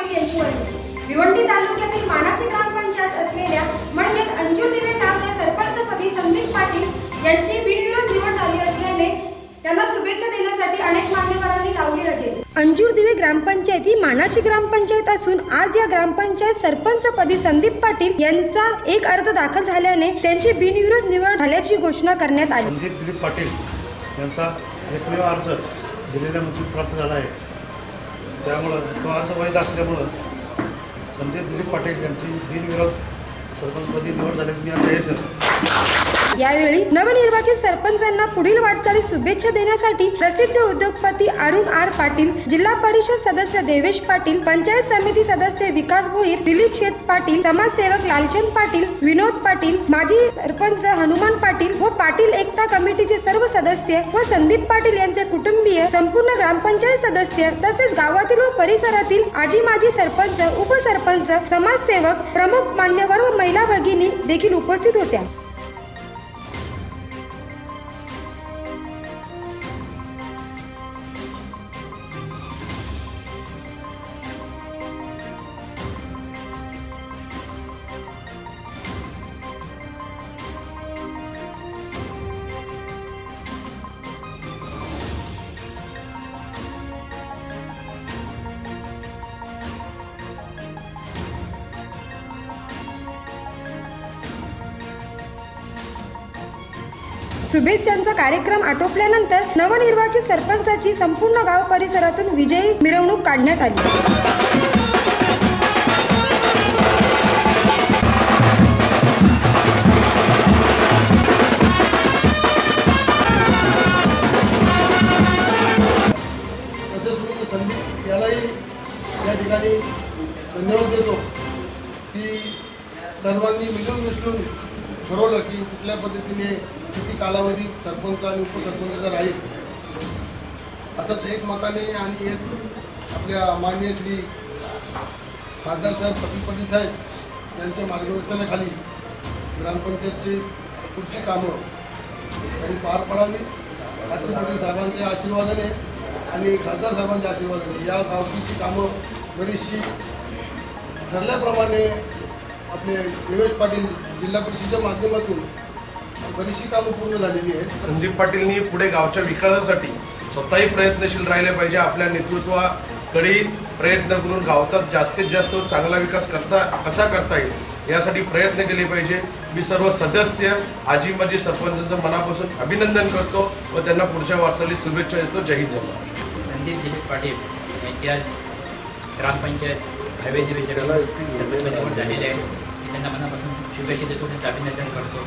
पाटील यांची वर्णी भिवंडी तालुक्यातील मानाची ग्रामपंचायत असलेल्या म्हणजेच अंजुरदिवे गावच्या सरपंचपदी संदीप पाटील यांची बिनविरोध निवड झाली असल्याने त्यांना शुभेच्छा देण्यासाठी अनेक मान्यवरांनी लावली हजेरी. अंजूर दिवे ग्रामपंचायत ही मानाची ग्रामपंचायत असून आज या ग्रामपंचायत सरपंचपदी संदीप पाटील यांचा एक अर्ज दाखल झाल्याने त्यांची बिनविरोध निवड झाल्याची घोषणा करण्यात आली. संदीप दिलीप पाटील यांचा एकमेव अर्ज दिलेल्या मुख्य प्राप्त झाला आहे. त्यामुळं तो अर्ज वैध असल्यामुळं संदीप दिलीप पाटील यांची बिनविरोध सरपंचपदी निवड झाल्याची मी आज जाहीर केलं. यावेळी नवनिर्वाचित सरपंचांना पुढील वाटचालीत शुभेच्छा देण्यासाठी प्रसिद्ध उद्योगपती अरुण आर पाटील जिल्हा परिषद सदस्य देवेश पाटील पंचायत समिती सदस्य विकास भोईर दिलीप शेत पाटील समाजसेवक लालचंद पाटील विनोद पाटील माजी सरपंच हनुमान पाटील व पाटील एकता कमिटीचे सर्व सदस्य व संदीप पाटील यांचे कुटुंबीय संपूर्ण ग्रामपंचायत सदस्य तसेच गावातील व परिसरातील आजी माजी सरपंच उपसरपंच समाजसेवक प्रमुख मान्यवर व महिला भगिनी देखील उपस्थित होत्या. शुभेच्छांचा कार्यक्रम आटोपल्यानंतर नवनिर्वाचित सरपंचाची संपूर्ण गाव परिसरातून विजयी मिरवणूक काढण्यात आली. यालाही या ठिकाणी धन्यवाद देतो की सर्वांनी मिळून मिसळून ठरवलं की कुठल्या पद्धतीने किती कालावधी सरपंच आणि उपसरपंचाचा राहील असंच एक मताने आणि एक आपल्या माननीय श्री खासदार साहेब कपिल पाटील साहेब यांच्या मार्गदर्शनाखाली ग्रामपंचायतची पुढची कामं त्यांनी पार पाडावी. हर्ष पाटील साहेबांच्या आशीर्वादाने आणि खासदार साहेबांच्या आशीर्वादाने या गावकीची कामं बरीचशी ठरल्याप्रमाणे आपले देवेश पाटील जिल्हा परिषदेच्या माध्यमातून बरीचशी कामं पूर्ण झालेली आहेत. संदीप पाटीलनी पुढे गावच्या विकासासाठी स्वतःही प्रयत्नशील राहिले पाहिजे आपल्या नेतृत्वाकडे प्रयत्न करून गावचा जास्तीत जास्त चांगला विकास करता कसा करता येईल यासाठी प्रयत्न केले पाहिजे. मी सर्व सदस्य आजी माजी सरपंचांचं मनापासून अभिनंदन करतो व त्यांना पुढच्या वाटचालीत शुभेच्छा देतो. जय हिंद. जय महाराष्ट्र संदीप दिलीप पाटील यांची आज ग्रामपंचायत हायवे निवड झालेली आहे. मी त्यांना मनापासून शुभेच्छा देतो त्यांचं अभिनंदन करतो.